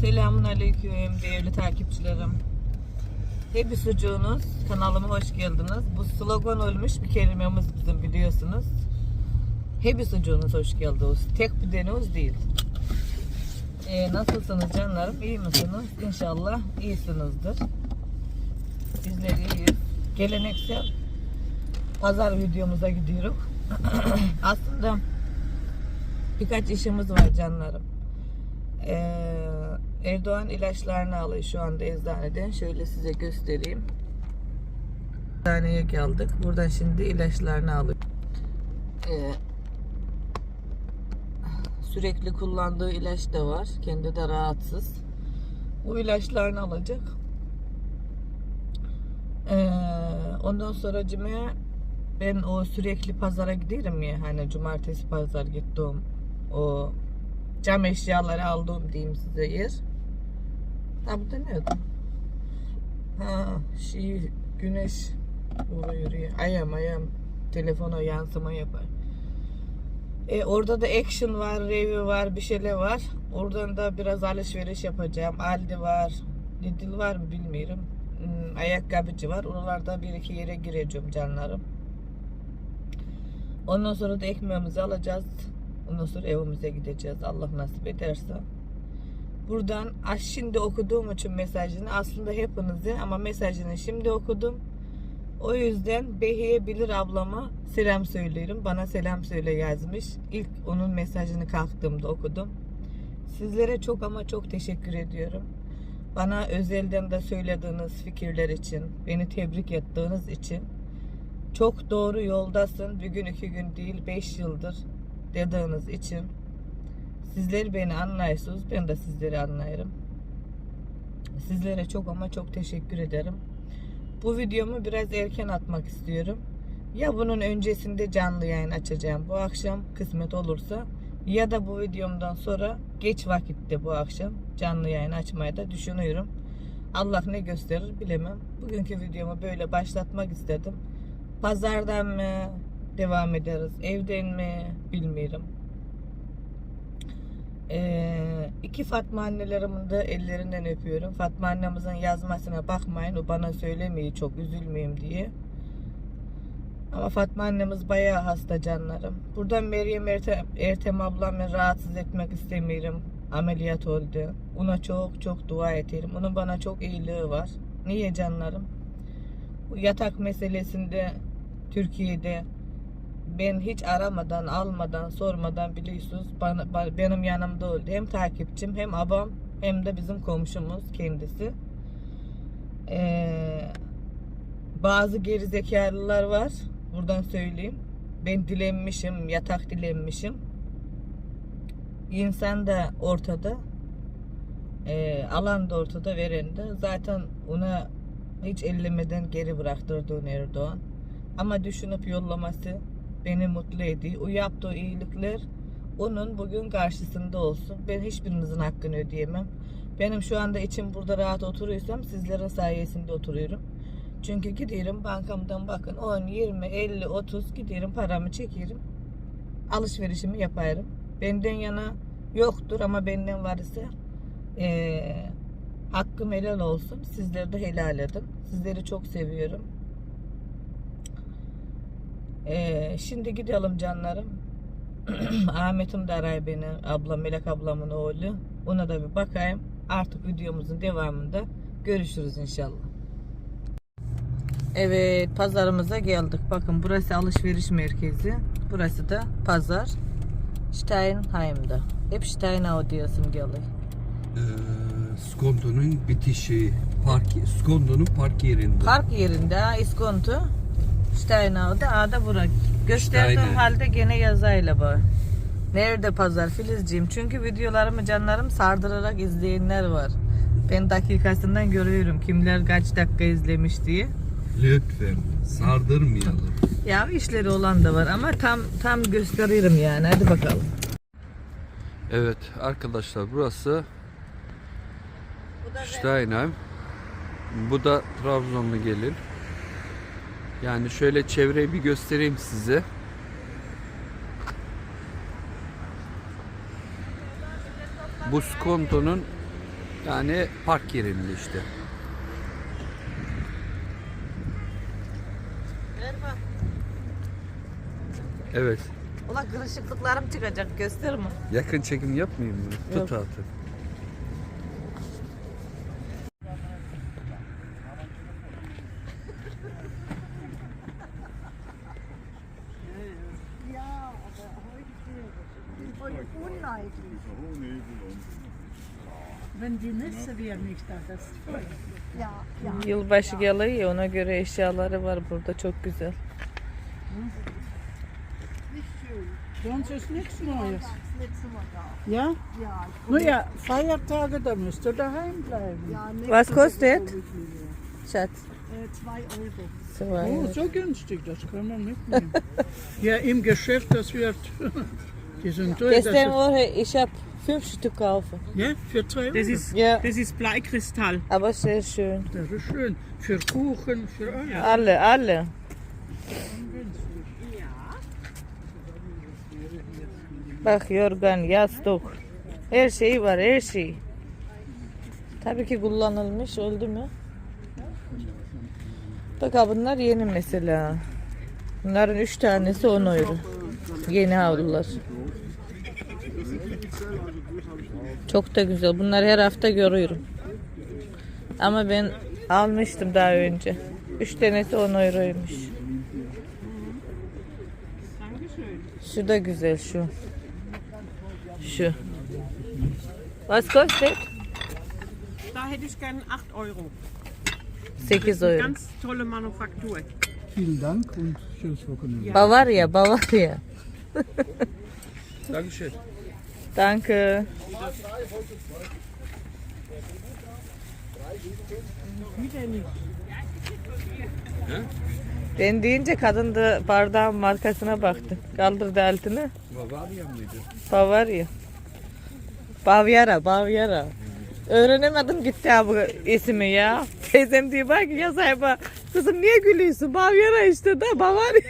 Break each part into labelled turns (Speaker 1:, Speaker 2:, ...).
Speaker 1: Selamun Aleyküm değerli takipçilerim. Hep sucuğunuz kanalıma hoş geldiniz. Bu slogan olmuş bir kelimemiz bizim biliyorsunuz. Hep sucuğunuz hoş geldiniz. Tek bir deniz değil. Ee, nasılsınız canlarım? İyi misiniz? İnşallah iyisinizdir. Bizler iyiyiz. Geleneksel pazar videomuza gidiyoruz. Aslında birkaç işimiz var canlarım. Ee, Erdoğan ilaçlarını alıyor şu anda eczaneden. Şöyle size göstereyim. Eczaneye geldik. Buradan şimdi ilaçlarını alıyor. Ee, sürekli kullandığı ilaç da var. Kendi de rahatsız. Bu ilaçlarını alacak. Ee, ondan sonra cümle ben o sürekli pazara giderim ya hani cumartesi pazar gittim o cam eşyaları aldım diyeyim size yer. Ha bu da ne? Ha şey güneş vuruyor ya. Ayam ayam telefona yansıma yapar. E, orada da action var, review var, bir şeyler var. Oradan da biraz alışveriş yapacağım. Aldi var, Lidl var mı bilmiyorum. Hmm, ayakkabıcı var. Oralarda bir iki yere gireceğim canlarım. Ondan sonra da ekmeğimizi alacağız. Ondan sonra evimize gideceğiz Allah nasip ederse. Buradan şimdi okuduğum için mesajını aslında hepinizi ama mesajını şimdi okudum. O yüzden Behiye Bilir ablama selam söylüyorum. Bana selam söyle yazmış. İlk onun mesajını kalktığımda okudum. Sizlere çok ama çok teşekkür ediyorum. Bana özelden de söylediğiniz fikirler için, beni tebrik ettiğiniz için çok doğru yoldasın. Bir gün iki gün değil beş yıldır dediğiniz için sizler beni anlayıyorsunuz. Ben de sizleri anlayırım. Sizlere çok ama çok teşekkür ederim. Bu videomu biraz erken atmak istiyorum. Ya bunun öncesinde canlı yayın açacağım bu akşam kısmet olursa ya da bu videomdan sonra geç vakitte bu akşam canlı yayın açmayı da düşünüyorum. Allah ne gösterir bilemem. Bugünkü videomu böyle başlatmak istedim. Pazardan mı devam ederiz, evden mi bilmiyorum. Ee, iki Fatma annelerimin de ellerinden öpüyorum. Fatma annemizin yazmasına bakmayın. O bana söylemiyor çok üzülmeyeyim diye. Ama Fatma annemiz bayağı hasta canlarım. Buradan Meryem Ertem, Ertem ablamı rahatsız etmek istemiyorum. Ameliyat oldu. Ona çok çok dua ederim. Onun bana çok iyiliği var. Niye canlarım? Bu yatak meselesinde Türkiye'de ben hiç aramadan, almadan, sormadan biliyorsunuz bana, ba- benim yanımda oldu. Hem takipçim hem abam hem de bizim komşumuz kendisi. Ee, bazı gerizekalılar var. Buradan söyleyeyim. Ben dilenmişim, yatak dilenmişim. İnsan da ortada. Ee, alan da ortada, veren de. Zaten ona hiç ellemeden geri bıraktırdı Erdoğan. Ama düşünüp yollaması beni mutlu ediyor. O yaptığı iyilikler onun bugün karşısında olsun. Ben hiçbirinizin hakkını ödeyemem. Benim şu anda içim burada rahat oturuyorsam sizlerin sayesinde oturuyorum. Çünkü gidiyorum bankamdan bakın 10, 20, 50, 30 gidiyorum paramı çekerim. Alışverişimi yaparım. Benden yana yoktur ama benden var ise eee hakkım helal olsun. Sizleri de helal edin. Sizleri çok seviyorum. Ee, şimdi gidelim canlarım. Ahmet'im de aray beni. Ablam Melek ablamın oğlu. Ona da bir bakayım. Artık videomuzun devamında görüşürüz inşallah. Evet pazarımıza geldik. Bakın burası alışveriş merkezi. Burası da pazar. Steinheim'da. Hep Steinau diyorsun geliyor.
Speaker 2: Ee, Skonto'nun bitişi, park, Skonto'nun park yerinde.
Speaker 1: Park yerinde ha, iskonto. Steinau'da A'da Burak. Gösterdiğim
Speaker 2: Steiner.
Speaker 1: halde gene yazayla bu. Nerede pazar Filizciğim? Çünkü videolarımı canlarım sardırarak izleyenler var. Ben dakikasından görüyorum kimler kaç dakika izlemiş diye.
Speaker 2: Lütfen sardırmayalım.
Speaker 1: Ya işleri olan da var ama tam tam gösteririm yani. Hadi bakalım.
Speaker 2: Evet arkadaşlar burası Steinheim. Bu da Trabzonlu gelin. Yani şöyle çevreyi bir göstereyim size. Bu Skonto'nun Yani park yerinde işte. Evet.
Speaker 1: Ulan kırışıklıklarım çıkacak göster mi?
Speaker 2: Yakın çekim yapmayayım mı?
Speaker 1: Yok.
Speaker 2: Tut altı.
Speaker 3: Ja, ja.
Speaker 1: Yılbaşı geliyor ya ona göre eşyaları var burada çok güzel.
Speaker 3: Sonst ist nichts Neues. Ja? Feiertage, da müsst ihr daheim bleiben.
Speaker 1: Was kostet? Schatz.
Speaker 3: Äh, 2
Speaker 1: Zwei
Speaker 3: Euro. Oh, so günstig, das kann man mitnehmen. ja, im Geschäft, das wird. Die sind. Das
Speaker 1: Gestern Woche ich hab fünf Stück kaufen.
Speaker 3: ja, für 2 Euro.
Speaker 4: Das ist,
Speaker 1: Ja,
Speaker 4: das ist Bleikristall.
Speaker 1: aber sehr schön.
Speaker 3: Das ist schön. Für Kuchen, für alles.
Speaker 1: Alle, alle. Bak yorgan, yastık. Her şey var, her şey. Tabii ki kullanılmış, oldu mu? Bak bunlar yeni mesela. Bunların üç tanesi 10 euro. Yeni havlular. Çok da güzel. Bunları her hafta görüyorum. Ama ben almıştım daha önce. Üç tanesi 10 euroymuş. Şu da güzel şu. Şu. Was kostet?
Speaker 4: Da hätte ich gern 8 Euro.
Speaker 1: 8 euro.
Speaker 4: Ganz tolle Manufaktur.
Speaker 3: Vielen Dank und schönes Wochenende.
Speaker 1: Bavaria, Bavaria.
Speaker 2: Dankeschön.
Speaker 1: Danke. Ben deyince kadın da bardağın markasına baktı. Kaldırdı altını.
Speaker 2: Bavaria mıydı?
Speaker 1: Bavaria. Bavyera, Bavyera. Öğrenemedim gitti abi ismi ya. Teyzem diyor bak ya sahibi. Kızım niye gülüyorsun? Bavyera işte da Bavarya.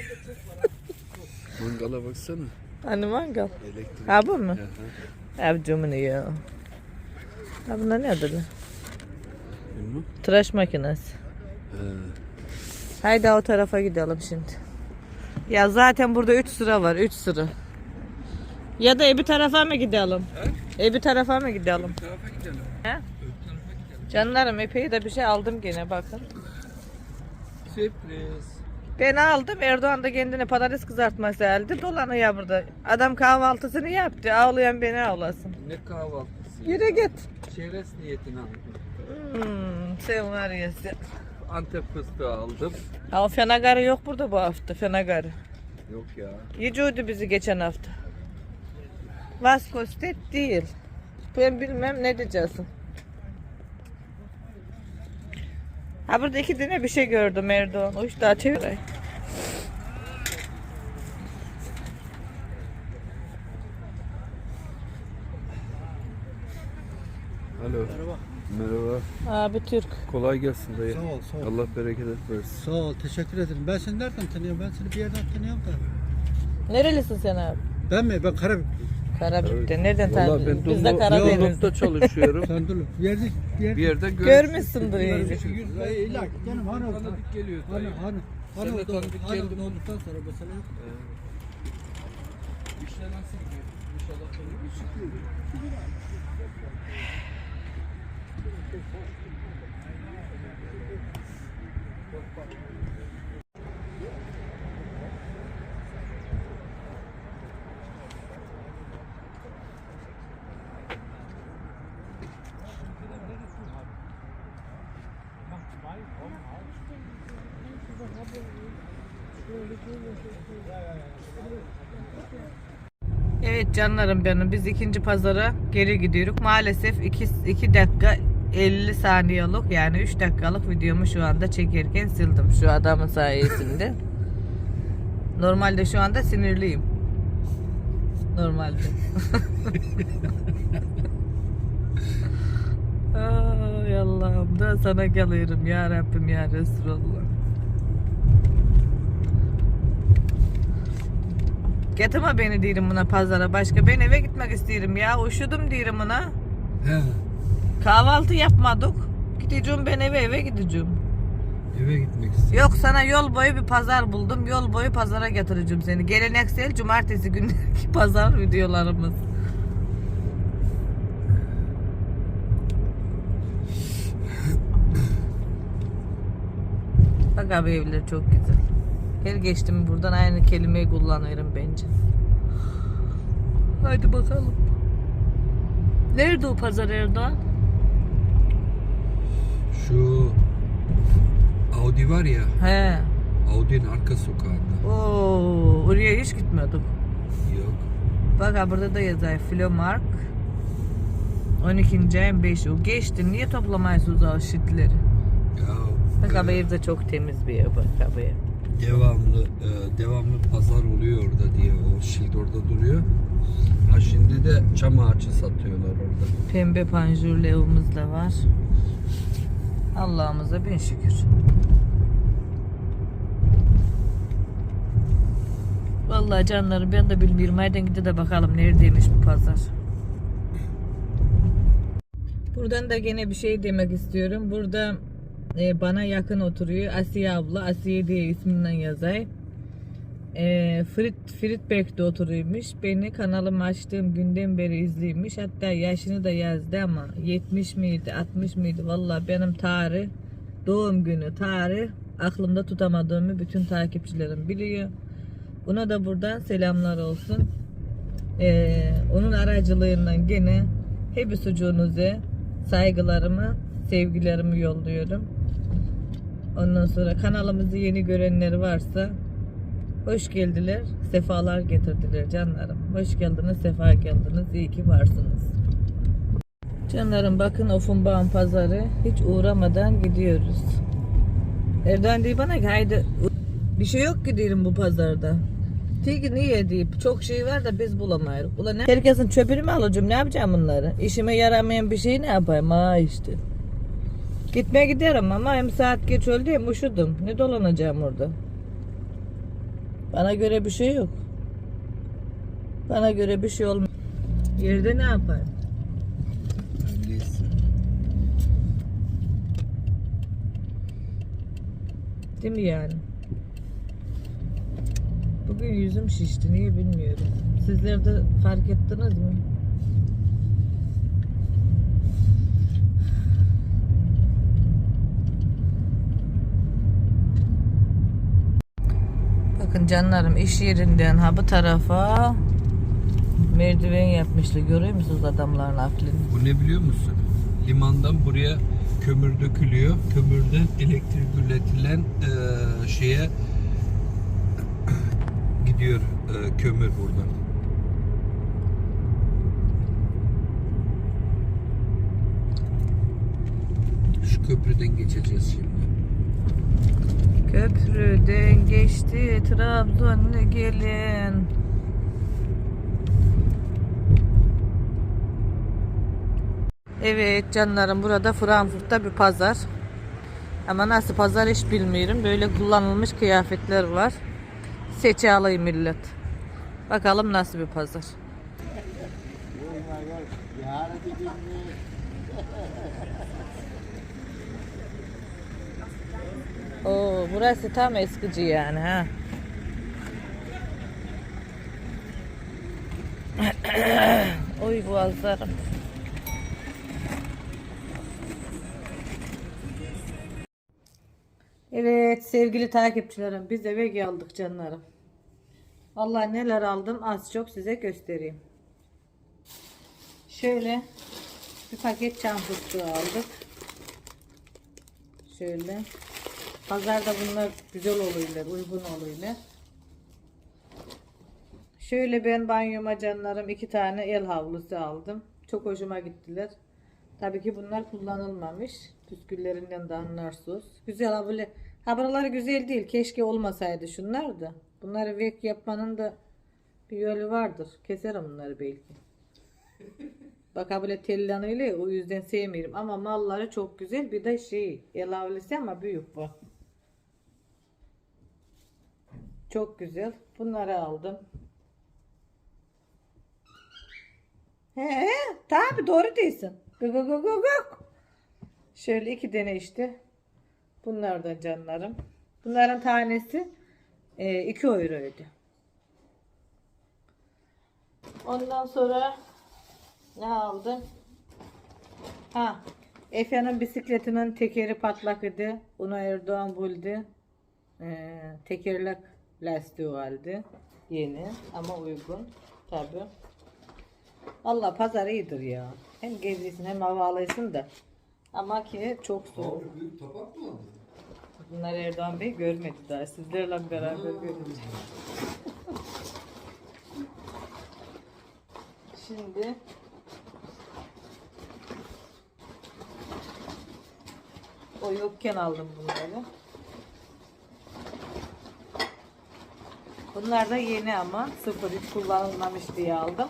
Speaker 2: Mangala baksana.
Speaker 1: Hani mangal.
Speaker 2: Elektrik.
Speaker 1: Ha bu mu? Abicimini ya. Ha bunlar nedir lan?
Speaker 2: Bilmem.
Speaker 1: Tıraş makinesi.
Speaker 2: He.
Speaker 1: Haydi o tarafa gidelim şimdi. Ya zaten burada 3 sıra var 3 sıra. Ya da ebi tarafa mı gidelim? Ebi tarafa mı gidelim?
Speaker 2: Bu tarafa gidelim.
Speaker 1: He?
Speaker 2: Öbür tarafa gidelim.
Speaker 1: Canlarım epey de bir şey aldım gene bakın.
Speaker 2: Sürpriz.
Speaker 1: Ben aldım Erdoğan da kendine patates kızartması aldı. Dolanıyor burada. Adam kahvaltısını yaptı. Ağlayan beni ağlasın.
Speaker 2: Ne kahvaltısı?
Speaker 1: Yürü git.
Speaker 2: Çerez niyetine aldım.
Speaker 1: Hmm, sen var ya sen.
Speaker 2: Antep fıstığı aldım.
Speaker 1: Ama fenagarı yok burada bu hafta fenagarı.
Speaker 2: Yok ya.
Speaker 1: Yiyeceğiydi bizi geçen hafta. Vaskostet değil. Ben bilmem ne diyeceksin. Ha burada iki tane bir şey gördüm Erdoğan. O işte daha çevir.
Speaker 2: Alo. Merhaba. Merhaba.
Speaker 1: Abi Türk.
Speaker 2: Kolay gelsin dayı.
Speaker 5: Sağ ol, sağ ol.
Speaker 2: Allah bereket versin.
Speaker 5: Sağ ol, teşekkür ederim. Ben seni nereden tanıyorum? Ben seni bir yerden tanıyorum da.
Speaker 1: Nerelisin sen abi?
Speaker 5: Ben mi? Ben Karabük.
Speaker 1: Karabük'te. Nereden
Speaker 2: Vallahi
Speaker 1: tanıdın? Biz de
Speaker 2: Dumlu-
Speaker 1: Karadeniz'de.
Speaker 2: Dumluk'ta çalışıyorum.
Speaker 5: Sen dur. Bir yerde, bir yerde.
Speaker 2: bir yerde gör.
Speaker 1: Görmüşsündür iyice.
Speaker 5: İlaç. Canım hani oldu.
Speaker 2: Tanıdık geliyor
Speaker 5: Hani,
Speaker 2: dayı.
Speaker 5: hani.
Speaker 2: Sen
Speaker 5: Hani
Speaker 2: de
Speaker 5: oldu.
Speaker 2: tanıdık
Speaker 5: Hani
Speaker 2: geldin
Speaker 5: olduktan sonra mesela.
Speaker 2: İşler nasıl gidiyor? İnşallah tanıdık.
Speaker 1: Evet canlarım benim biz ikinci pazara geri gidiyoruz. Maalesef 2, 2 dakika 50 saniyelik yani 3 dakikalık videomu şu anda çekerken sildim şu adamın sayesinde. Normalde şu anda sinirliyim. Normalde. Ay Allah'ım da sana geliyorum ya Rabbim ya Resulallah. Getirme beni diyorum buna pazara başka. Ben eve gitmek istiyorum ya. Uşudum diyorum buna.
Speaker 5: He.
Speaker 1: Kahvaltı yapmadık. Gideceğim ben eve eve gideceğim.
Speaker 2: Eve gitmek istiyorum.
Speaker 1: Yok sana yol boyu bir pazar buldum. Yol boyu pazara getireceğim seni. Geleneksel cumartesi günlerki pazar videolarımız. Bak abi evler çok güzel. Her geçtim buradan aynı kelimeyi kullanıyorum bence. Hadi bakalım. Nerede o pazar Erdoğan?
Speaker 2: Şu Audi var ya,
Speaker 1: He.
Speaker 2: Audi'nin arka sokağında.
Speaker 1: Oo, oraya hiç gitmedik.
Speaker 2: Yok.
Speaker 1: Bak ha burada da yazıyor Flomark 12. ayın 5'i. O geçti. Niye toplamayısınız o şitleri?
Speaker 2: Ya
Speaker 1: Bak
Speaker 2: e,
Speaker 1: abi evde çok temiz bir ev bak abi.
Speaker 2: Devamlı e, devamlı pazar oluyor orada diye o şild orada duruyor. Ha şimdi de çam ağacı satıyorlar orada.
Speaker 1: Pembe panjurlu evimiz de var. Allah'ımıza bin şükür. Vallahi canlarım ben de bilmiyorum. Haydi gide de bakalım neredeymiş bu pazar. Buradan da gene bir şey demek istiyorum. Burada e, bana yakın oturuyor Asiye abla. Asiye diye isminden yazay. E, Frit, Fritberg'de oturuyormuş. Beni kanalımı açtığım günden beri izliyormuş. Hatta yaşını da yazdı ama 70 miydi 60 mıydı? Vallahi benim tarih doğum günü tarih aklımda tutamadığımı bütün takipçilerim biliyor. Ona da buradan selamlar olsun. Ee, onun aracılığından gene hep sucuğunuza saygılarımı, sevgilerimi yolluyorum. Ondan sonra kanalımızı yeni görenler varsa hoş geldiler, sefalar getirdiler canlarım. Hoş geldiniz, sefa geldiniz. İyi ki varsınız. Canlarım bakın Offenbach'ın pazarı hiç uğramadan gidiyoruz. Erdoğan diyor bana ki haydi bir şey yok ki bu pazarda. Tiki niye deyip çok şey var da biz bulamayız. Ulan ne- herkesin çöpünü mü alacağım ne yapacağım bunları? İşime yaramayan bir şeyi ne yapayım ha işte. Gitmeye giderim ama hem saat geç oldu hem üşüdüm. Ne dolanacağım orada? Bana göre bir şey yok. Bana göre bir şey olmuyor. Yerde ne?
Speaker 2: Neyse.
Speaker 1: Değil mi yani? Bugün yüzüm şişti. Niye bilmiyorum. Sizler de fark ettiniz mi? Bakın canlarım iş yerinden ha bu tarafa merdiven yapmışlar. Görüyor musunuz adamların aklını?
Speaker 2: Bu ne biliyor musun? Limandan buraya kömür dökülüyor. Kömürden elektrik üretilen e, şeye gidiyor e, kömür buradan. Şu köprüden geçeceğiz şimdi.
Speaker 1: Köprüden geçti Trabzonlu gelin. Evet canlarım burada Frankfurt'ta bir pazar. Ama nasıl pazar hiç bilmiyorum. Böyle kullanılmış kıyafetler var. Seçe alayım millet. Bakalım nasıl bir pazar. Oo, burası tam eskici yani ha. Oy boğazlarım. Evet sevgili takipçilerim biz eve geldik canlarım. Vallahi neler aldım az çok size göstereyim. Şöyle bir paket çam fıstığı aldık. Şöyle. Pazarda bunlar güzel oluyorlar, uygun oluyorlar. Şöyle ben banyoma canlarım iki tane el havlusu aldım. Çok hoşuma gittiler. Tabii ki bunlar kullanılmamış. Püsküllerinden de anlarsınız. Güzel ha böyle. Ha güzel değil. Keşke olmasaydı şunlar da. Bunları vek yapmanın da bir yolu vardır. Keserim bunları belki. Bak ha böyle tellanıyla o yüzden sevmiyorum. Ama malları çok güzel. Bir de şey el havlusu ama büyük bu. Çok güzel. Bunları aldım. He, tabi doğru değilsin. Gık gık gık gık. Şöyle iki tane işte. Bunlardan canlarım. Bunların tanesi 2 euroydu. Ondan sonra ne aldım? Ha, Efe'nin bisikletinin tekeri patlak idi. Onu Erdoğan buldu. Ee, tekerlek lastiği aldı. Yeni ama uygun. Tabi. Allah pazar iyidir ya. Hem geziyorsun hem hava alıyorsun da. Ama ki çok soğuk.
Speaker 2: Abi büyük tabak mı aldın?
Speaker 1: Bunları Erdoğan Bey görmedi daha. Sizlerle beraber görecek. Şimdi o yokken aldım bunları. Bunlar da yeni ama sıfır hiç kullanılmamış diye aldım.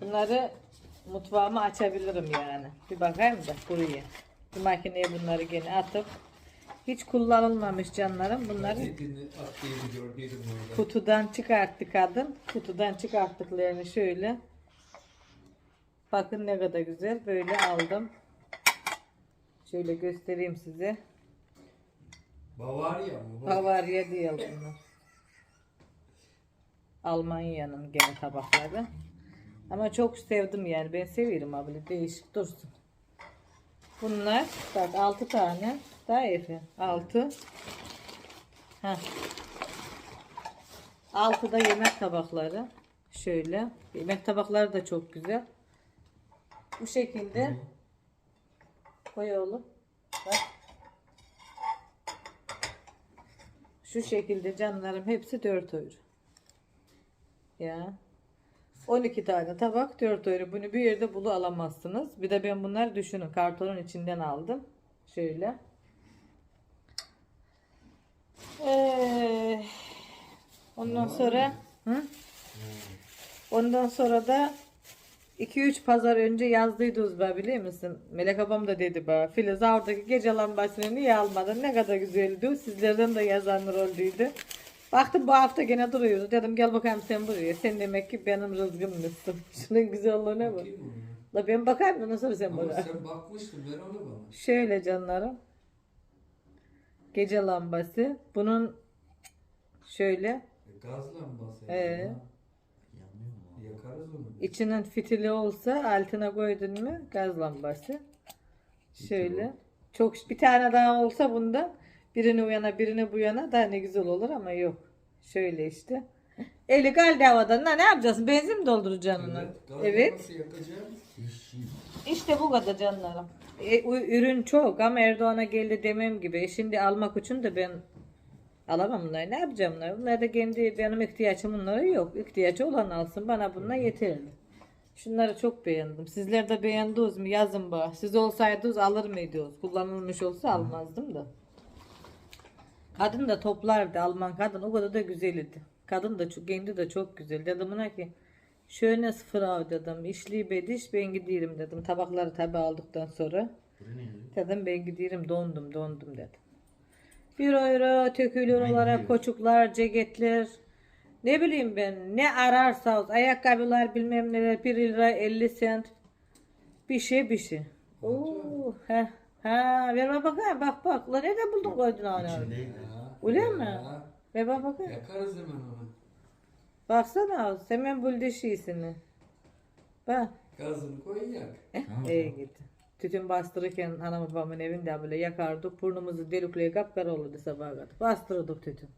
Speaker 1: Bunları mutfağıma açabilirim yani. Bir bakayım da buraya. Bir makineye bunları gene atıp hiç kullanılmamış canlarım. Bunları kutudan çıkarttı kadın. Kutudan çıkarttıklarını şöyle. Bakın ne kadar güzel. Böyle aldım. Şöyle göstereyim size.
Speaker 2: Bavarya mı? bu?
Speaker 1: Bavarya değil bunlar. Almanya'nın gene tabakları. Ama çok sevdim yani. Ben seviyorum abi. Değişik dursun. Bunlar bak 6 tane. Daha iyi. 6. Heh. 6 da yemek tabakları. Şöyle. Yemek tabakları da çok güzel. Bu şekilde. Koy oğlum. Bak. Şu şekilde canlarım hepsi 4 euro. Ya. 12 tane tabak 4 euro. Bunu bir yerde bulu alamazsınız. Bir de ben bunları düşünün. Kartonun içinden aldım. Şöyle. Ee, ondan sonra hı? Ondan sonra da 2-3 pazar önce yazdıydı Uzba biliyor musun? Melek abam da dedi bana. Filiz oradaki gece lambasını niye almadın? Ne kadar güzeldi. Sizlerden de yazanlar olduydu. Baktım bu hafta gene duruyordu. Dedim gel bakayım sen buraya. Sen demek ki benim rızgımmışsın. Şunun güzelliğine bak. La ben bakayım ondan sonra sen
Speaker 2: Ama
Speaker 1: bana.
Speaker 2: sen bakmıştın ver onu bana.
Speaker 1: Şöyle canlarım. Gece lambası. Bunun şöyle
Speaker 2: E, Gaz lambası.
Speaker 1: Ee?
Speaker 2: ya. Yakarız onu.
Speaker 1: içinin fitili olsa altına koydun mu gaz lambası. Şöyle. Çok bir tane daha olsa bunda birini o yana birini bu yana daha ne güzel olur ama yok. Şöyle işte. Eli kaldı havadan. Ne, yapacaksın? Benzin mi dolduracaksın?
Speaker 2: Evet.
Speaker 1: Evet. İşte bu kadar canlarım. E, ürün çok ama Erdoğan'a geldi demem gibi. E, Şimdi almak için de ben alamam bunları. Ne yapacağım bunları? Bunlar da kendi benim ihtiyacım bunlara yok. İhtiyacı olan alsın. Bana bunlar yeterli. Şunları çok beğendim. Sizler de beğendiniz mi? Yazın bana. Siz olsaydınız alır mıydınız? Kullanılmış olsa almazdım da. Kadın da toplardı. Alman kadın o kadar da güzeldi. Kadın da çok, kendi de çok güzel. Dedim ona ki şöyle sıfır av dedim. İşli bediş ben gidiyorum dedim. Tabakları tabi aldıktan sonra. Dedim ben gidiyorum dondum dondum dedim. Bir euro tökülür olarak koçuklar, ceketler. Ne bileyim ben ne ararsanız ayakkabılar bilmem neler 1 lira 50 sent. Bir şey bir şey. Oo, he, ha, ver bakayım bak bak. La nerede buldun koydun onu?
Speaker 2: Ya,
Speaker 1: Öyle mi?
Speaker 2: ya.
Speaker 1: Ver bana bakayım.
Speaker 2: Yakarız hemen onu.
Speaker 1: Baksana hemen buldu şeysini. Bak.
Speaker 2: Gazını koy yak.
Speaker 1: İyi gitti. Tütün bastırırken hanım babamın evinde böyle yakardık. Burnumuzu delikliğe kapkara olurdu sabaha kadar. Bastırırdık tütün.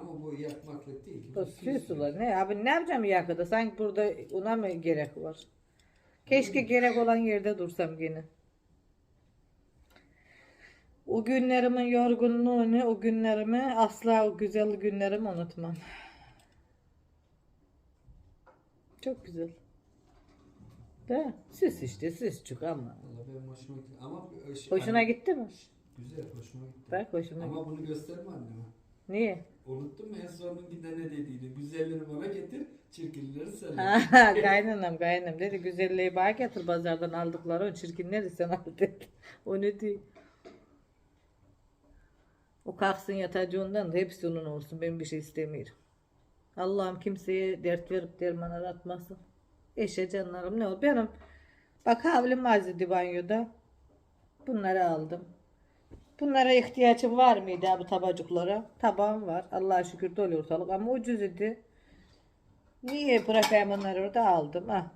Speaker 2: Ama bu yakmaklık değil.
Speaker 1: Bu süs sular. Ne abi ne yapacağım yakada? Sanki burada ona mı gerek var? Keşke gerek olan yerde dursam gene. O günlerimin yorgunluğunu, o günlerimi asla o güzel günlerimi unutmam. Çok güzel. De süs işte süsçük ama.
Speaker 2: Valla benim hoşuma gitti. Ama şey-
Speaker 1: Hoşuna
Speaker 2: hani-
Speaker 1: gitti mi?
Speaker 2: Güzel hoşuma gitti.
Speaker 1: Bak hoşuma gitti.
Speaker 2: Ama bunu gösterme anneme.
Speaker 1: Niye?
Speaker 2: Unuttum mu en sonunda ne dediğini. Güzelleri bana getir, çirkinleri sen.
Speaker 1: Ha, kaynanam kaynanam dedi güzelliği bana getir pazardan aldıkları o çirkinleri sen al dedi. O ne değil. O kalksın yatacağından da hepsi onun olsun ben bir şey istemiyorum. Allah'ım kimseye dert verip derman aratmasın. Eşe canlarım ne olur benim Bak havlim azdı banyoda. Bunları aldım. Bunlara ihtiyacım var mıydı bu tabacıklara? Tabağım var. Allah'a şükür dolu ortalık ama ucuz idi. Niye bırakayım onları orada aldım ha.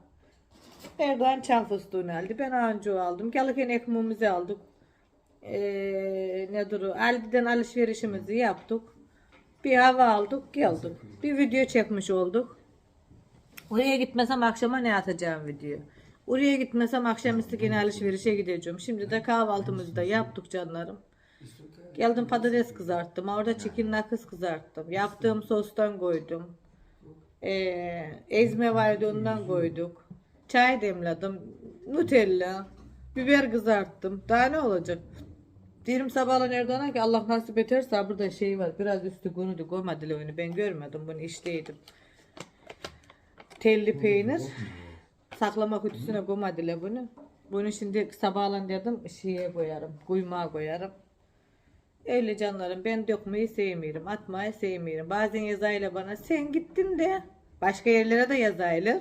Speaker 1: Erdoğan çam fıstığını aldı. Ben anca aldım. Gelirken ekmeğimizi aldık. Ee, nedir o? Aldi'den alışverişimizi yaptık. Bir hava aldık geldik. Bir video çekmiş olduk. Oraya gitmesem akşama ne atacağım video. Oraya gitmesem akşamüstü yine alışverişe gideceğim. Şimdi de kahvaltımızı da yaptık canlarım. Geldim patates kızarttım. Orada çikin nakız kızarttım. Yaptığım sostan koydum. Ee, ezme vardı ondan koyduk. Çay demledim. Nutella. Biber kızarttım. Daha ne olacak? Diyelim sabahlan Erdoğan'a ki Allah nasip ederse burada şey var. Biraz üstü konudu. Koymadılar onu. Ben görmedim bunu işteydim. Telli peynir. Saklama kutusuna koymadılar bunu. Bunu şimdi sabahlan dedim şeye koyarım. Kuymağa koyarım. Öyle canlarım ben dökmeyi sevmiyorum. Atmayı sevmiyorum. Bazen yazayla bana sen gittin de başka yerlere de yazaylar.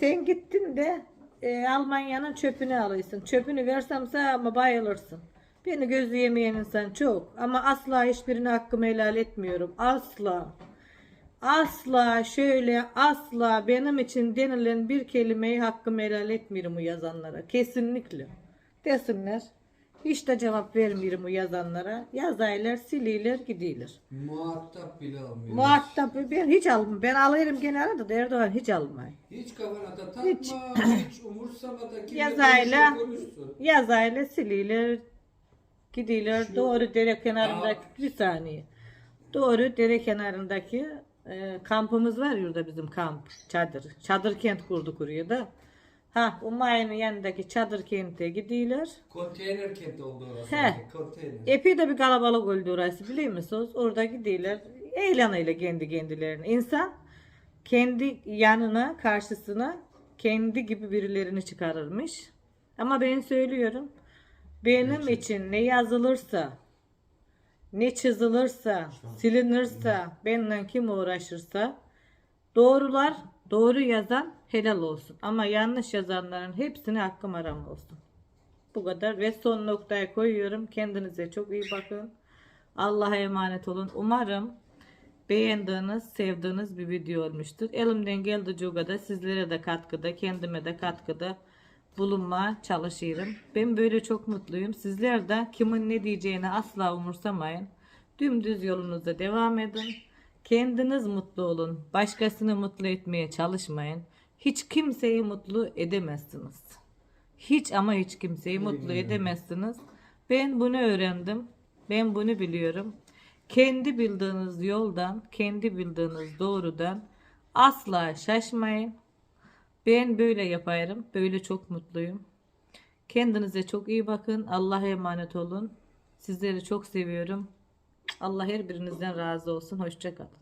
Speaker 1: Sen gittin de e, Almanya'nın çöpünü alırsın. Çöpünü versemse ama bayılırsın. Beni gözü yemeyen insan çok. Ama asla hiçbirini hakkımı helal etmiyorum. Asla. Asla şöyle asla benim için denilen bir kelimeyi hakkımı helal etmiyorum o yazanlara. Kesinlikle. Desinler. Hiç de cevap vermiyorum o yazanlara. Yazaylar, sililer, gidiyorlar.
Speaker 2: Muhatap bile almıyor.
Speaker 1: Muhatap ben hiç almam. Ben alırım genelde de Erdoğan hiç almayı.
Speaker 2: Hiç kafana da takma, hiç, umursama da kimle
Speaker 1: Yazayla,
Speaker 2: konuşsun.
Speaker 1: yazayla sililer, gidiyorlar. Doğru dere kenarındaki, bir saniye. Doğru dere kenarındaki e, kampımız var ya orada bizim kamp, çadır. Çadır kent kurduk oraya da. Ha, Umay'ın yanındaki çadır kente gidiyorlar.
Speaker 2: Konteyner kenti oldu orası.
Speaker 1: He.
Speaker 2: Konteyner.
Speaker 1: Epey de bir kalabalık oldu orası biliyor musunuz? Orada gidiyorlar. Eğleniyorlar kendi kendilerine. İnsan kendi yanına, karşısına kendi gibi birilerini çıkarırmış. Ama ben söylüyorum. Benim için ne yazılırsa, ne çizilirse, silinirse, benimle kim uğraşırsa doğrular, doğru yazan helal olsun. Ama yanlış yazanların hepsine hakkım aram olsun. Bu kadar ve son noktaya koyuyorum. Kendinize çok iyi bakın. Allah'a emanet olun. Umarım beğendiğiniz, sevdiğiniz bir video olmuştur. Elimden geldiği kadar sizlere de katkıda, kendime de katkıda bulunmaya çalışıyorum. Ben böyle çok mutluyum. Sizler de kimin ne diyeceğini asla umursamayın. Dümdüz yolunuza devam edin. Kendiniz mutlu olun. Başkasını mutlu etmeye çalışmayın. Hiç kimseyi mutlu edemezsiniz. Hiç ama hiç kimseyi mutlu edemezsiniz. Ben bunu öğrendim. Ben bunu biliyorum. Kendi bildiğiniz yoldan, kendi bildiğiniz doğrudan asla şaşmayın. Ben böyle yaparım. Böyle çok mutluyum. Kendinize çok iyi bakın. Allah'a emanet olun. Sizleri çok seviyorum. Allah her birinizden razı olsun. Hoşça kalın.